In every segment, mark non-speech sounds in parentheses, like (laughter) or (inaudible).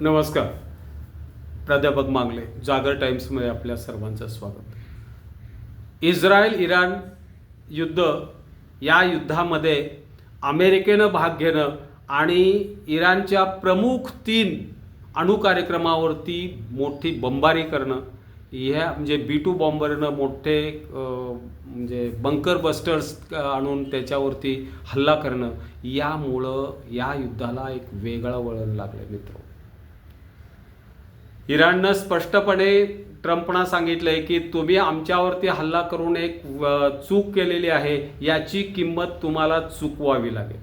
नमस्कार. प्राध्यापक मांगले जागर टाइम्समध्ये आपल्या सर्वांचं स्वागत. इस्रायल इराण युद्ध या युद्धामध्ये अमेरिकेनं भाग घेणं आणि इराणच्या प्रमुख तीन अणू कार्यक्रमावरती मोठी बंबारी करणं ह्या म्हणजे बी टू बॉम्बरनं मोठे म्हणजे बंकर बस्टर्स आणून त्याच्यावरती हल्ला करणं यामुळं या युद्धाला एक वेगळं वळण लागलं मित्र इराणनं स्पष्टपणे ट्रम्पना सांगितलंय की तुम्ही आमच्यावरती हल्ला करून एक चूक केलेली आहे याची किंमत तुम्हाला चुकवावी लागेल.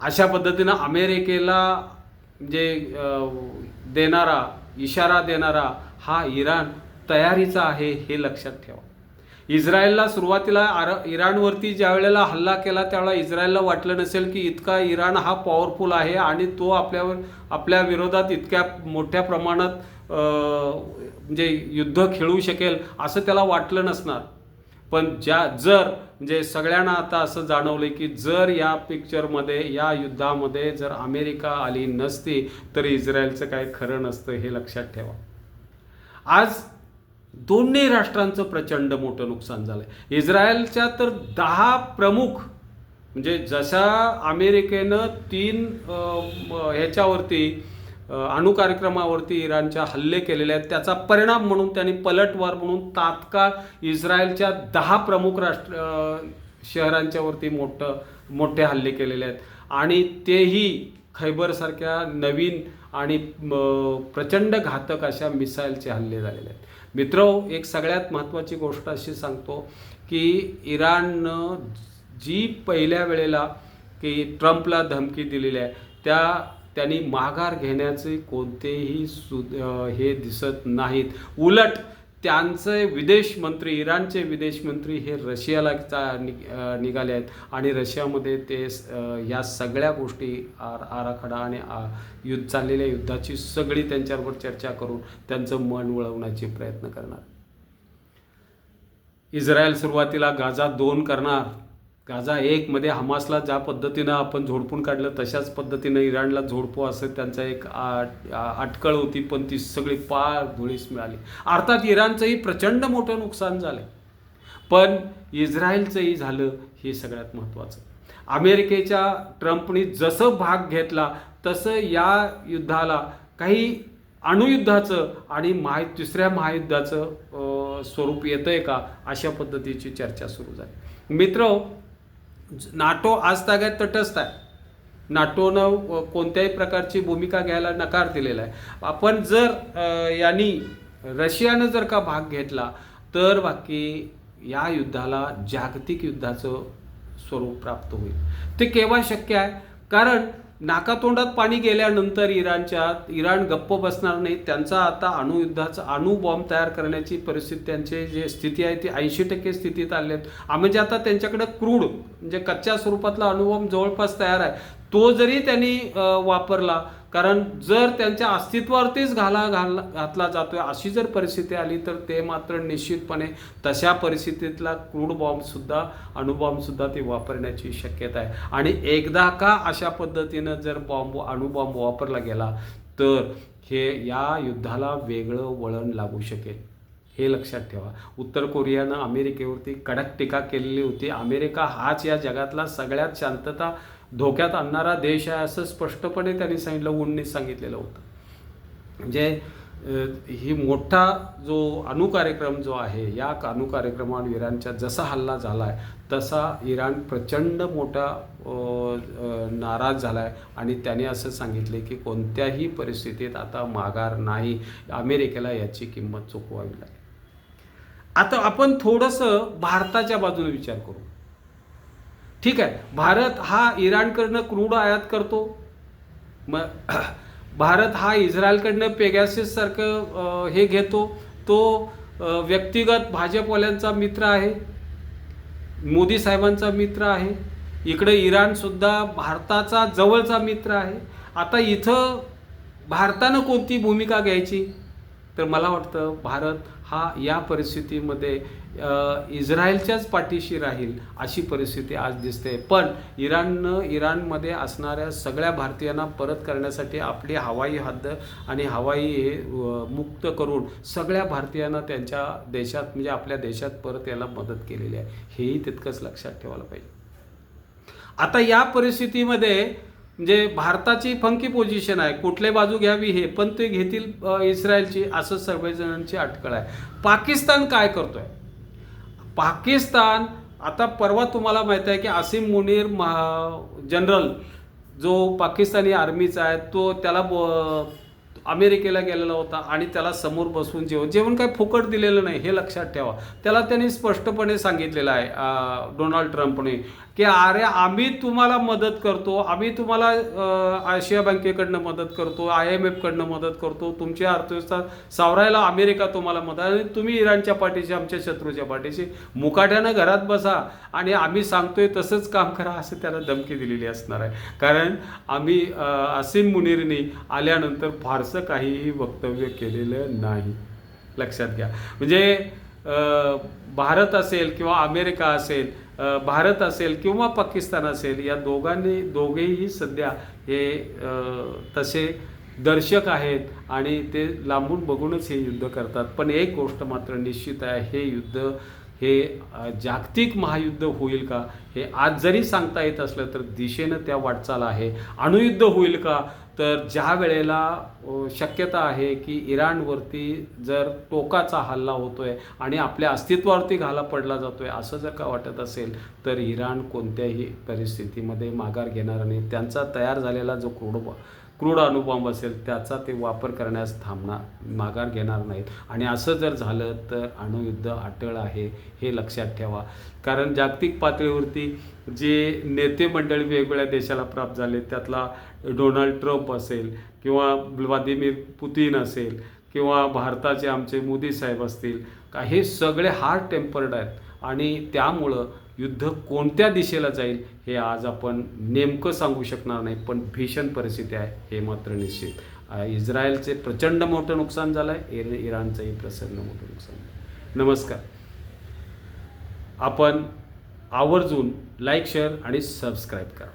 अशा पद्धतीनं अमेरिकेला जे देणारा इशारा देणारा हा इराण तयारीचा आहे हे लक्षात ठेवा. इस्रायलला सुरुवातीला आर इराणवरती ज्या वेळेला हल्ला केला त्यावेळेला इस्रायलला वाटलं नसेल की इतका इराण हा पॉवरफुल आहे आणि तो आपल्यावर आपल्या विरोधात इतक्या मोठ्या प्रमाणात म्हणजे युद्ध खेळू शकेल असं त्याला वाटलं नसणार. पण ज्या जर म्हणजे सगळ्यांना आता असं जाणवलं की जर या पिक्चरमध्ये या युद्धामध्ये जर अमेरिका आली नसती तर इस्रायलचं काय खरं नसतं हे लक्षात ठेवा. आज दोन्ही राष्ट्रांचं प्रचंड मोठं नुकसान झालंय. इस्रायलच्या तर दहा प्रमुख म्हणजे जशा अमेरिकेनं तीन ह्याच्यावरती अं, अणु कार्यक्रमावरती इराणच्या हल्ले केलेले आहेत त्याचा परिणाम म्हणून त्यांनी पलटवार म्हणून तात्काळ इस्रायलच्या दहा प्रमुख राष्ट्र शहरांच्यावरती मोठं मोठे हल्ले केलेले आहेत. आणि तेही खैबरसारख्या नवीन आणि प्रचंड घातक अशा मिसाईलचे हल्ले झालेले आहेत. मित्र एक सगळ्यात महत्त्वाची गोष्ट अशी सांगतो की इराणनं जी पहिल्या वेळेला की ट्रम्पला धमकी दिलेली आहे त्या त्यांनी माघार घेण्याचे कोणतेही सु हे दिसत नाहीत. उलट त्यांचे विदेश मंत्री इराणचे विदेश मंत्री हे रशियाला चा- नि- निघाले आहेत. आणि रशियामध्ये ते या सगळ्या गोष्टी आर आराखडा आणि युद्ध चाललेल्या युद्धाची सगळी त्यांच्याबरोबर चर्चा करून त्यांचं मन वळवण्याचे प्रयत्न करणार. इस्रायल सुरुवातीला गाजा दोन करणार. गाजा एकमध्ये हमासला ज्या पद्धतीनं आपण झोडपून काढलं तशाच पद्धतीनं इराणला झोडपू असं त्यांचा एक आ- अटकळ होती पण ती सगळी पार धुळीस मिळाली. अर्थात इराणचंही प्रचंड मोठं नुकसान झालं पण इस्रायलचंही झालं हे सगळ्यात महत्त्वाचं अमेरिकेच्या ट्रम्पनी जसं भाग घेतला तसं या युद्धाला काही अणुयुद्धाचं आणि महा तिसऱ्या महायुद्धाचं स्वरूप येतं आहे का अशा पद्धतीची चर्चा सुरू झाली. मित्र नाटो आज ताग्यात तटस्थ आहे. नाटोनं कोणत्याही प्रकारची भूमिका घ्यायला नकार दिलेला आहे. आपण जर यांनी रशियानं जर का भाग घेतला तर बाकी या युद्धाला जागतिक युद्धाचं स्वरूप प्राप्त होईल. ते केव्हा शक्य आहे? कारण नाकातोंडात पाणी गेल्यानंतर इराणच्या इराण गप्प बसणार नाही त्यांचा आता अणुयुद्धाचा अणुबॉम्ब तयार करण्याची परिस्थिती त्यांची जे स्थिती आहे ती ऐंशी टक्के स्थितीत आले आहेत म्हणजे आता त्यांच्याकडे क्रूड म्हणजे कच्च्या स्वरूपातला अणुबॉम्ब जवळपास तयार आहे. तो जरी त्यांनी वापरला कारण जर त्यांच्या अस्तित्वावरतीच घाला घाल घातला जातोय अशी जर परिस्थिती आली तर ते मात्र निश्चितपणे तशा परिस्थितीतला क्रूड बॉम्बसुद्धा अणुबॉम्बसुद्धा ते वापरण्याची शक्यता आहे. आणि एकदा का अशा पद्धतीनं जर बॉम्ब अणुबॉम्ब वापरला गेला तर हे या युद्धाला वेगळं वळण लागू शकेल. हे लक्षात ठेवा. उत्तर कोरियानं अमेरिकेवरती कडक टीका केलेली होती. अमेरिका हाच या जगातला सगळ्यात शांतता धोक्यात आणणारा देश आहे असं स्पष्टपणे त्यांनी सांगितलं उन्नीस सांगितलेलं होतं. म्हणजे ही मोठा जो अणुकार्यक्रम जो आहे या अणुकार्यक्रमावर इराणच्या जसा हल्ला झाला आहे तसा इराण प्रचंड मोठा नाराज झाला आहे आणि त्याने असं सांगितले की कोणत्याही परिस्थितीत आता माघार नाही. अमेरिकेला याची किंमत चुकवावी लागेल. आता आपण थोडंसं भारताच्या बाजूने विचार करू. ठीक आहे. भारत हा इराणकडनं क्रूड आयात करतो. मग (clears throat) भारत हा इस्रायलकडनं पेगॅसिससारखं हे घेतो. तो व्यक्तिगत भाजपवाल्यांचा मित्र आहे. मोदी साहेबांचा मित्र आहे. इकडे इराणसुद्धा भारताचा जवळचा मित्र आहे. आता इथं भारतानं कोणती भूमिका घ्यायची? तर मला वाटतं भारत हा या परिस्थितीमध्ये इस्रायलच्याच पाठीशी राहील अशी परिस्थिती आज दिसते. पण इराणनं इराणमध्ये असणाऱ्या सगळ्या भारतीयांना परत करण्यासाठी आपली हवाई हद्द आणि हवाई हे मुक्त करून सगळ्या भारतीयांना त्यांच्या देशात म्हणजे आपल्या देशात परत यायला मदत केलेली आहे. हेही तितकंच लक्षात ठेवायला पाहिजे. आता या परिस्थितीमध्ये म्हणजे भारताची फंकी पोझिशन आहे. कुठल्या बाजू घ्यावी हे पण ते घेतील इस्रायलची. असं सर्वजणांची अटकळ आहे. पाकिस्तान काय करतोय? पाकिस्तान आता परवा तुम्हाला माहीत आहे की आसिम मुनीर महा जनरल जो पाकिस्तानी आर्मीचा आहे तो त्याला ब- अमेरिकेला गेलेला होता आणि त्याला समोर बसून जेवण जेवण काय फुकट दिलेलं नाही हे लक्षात ठेवा. त्याला त्यांनी स्पष्टपणे सांगितलेलं आहे डोनाल्ड ट्रम्पने की अरे आम्ही तुम्हाला मदत करतो आम्ही तुम्हाला आशिया बँकेकडनं मदत करतो आय एम एफकडनं मदत करतो तुमची अर्थव्यवस्था सावरायला अमेरिका तुम्हाला मदत आणि तुम्ही इराणच्या पाठीशी आमच्या शत्रूच्या पाठीशी मुकाट्यानं घरात बसा आणि आम्ही सांगतोय तसंच काम करा असं त्याला धमकी दिलेली असणार आहे. कारण आम्ही असीम मुनीरनी आल्यानंतर फारसं काहीही वक्तव्य केलेलं नाही. लक्षात घ्या. म्हणजे भारत असेल किंवा अमेरिका असेल भारत असेल किंवा पाकिस्तान असेल या दोघांनी दोघेही सध्या हे तसे दर्शक आहेत आणि ते लांबून बघूनच हे युद्ध करतात. पण एक गोष्ट मात्र निश्चित आहे हे युद्ध हे जागतिक महायुद्ध होईल का? हे आज जरी सांगता येत असलं तर दिशेनं त्या वाटचाल आहे. अणुयुद्ध होईल का? तर ज्या वेळेला शक्यता आहे की इराणवरती जर टोकाचा हल्ला होतो आहे आणि आपल्या अस्तित्वावरती घाला पडला जातो आहे असं जर का वाटत असेल तर इराण कोणत्याही परिस्थितीमध्ये माघार घेणार नाही त्यांचा तयार झालेला जो क्रूड क्रूड अणुबॉम्ब असेल त्याचा ते वापर करण्यास थांबणार माघार घेणार नाहीत. आणि असं जर झालं तर अणुयुद्ध अटळ आहे हे लक्षात ठेवा. कारण जागतिक पातळीवरती जे नेते मंडळी वेगवेगळ्या देशाला प्राप्त झाले त्यातला डोनाल्ड ट्रम्प असेल किंवा व्लादिमीर पुतीन असेल किंवा भारताचे आमचे मोदी साहेब असतील का हे सगळे हार्ड टेम्पर्ड आहेत. आणि त्यामुळं युद्ध कोणत्या दिशेला जाईल हे आज आपण नेमकं सांगू शकणार नाही पण भीषण परिस्थिती आहे हे मात्र निश्चित. इस्रायलचे प्रचंड मोठं नुकसान झालं आहे इर इराणचंही प्रचंड मोठं नुकसान झालं नमस्कार. आपण आवर्जून लाईक शेअर आणि सबस्क्राईब करा.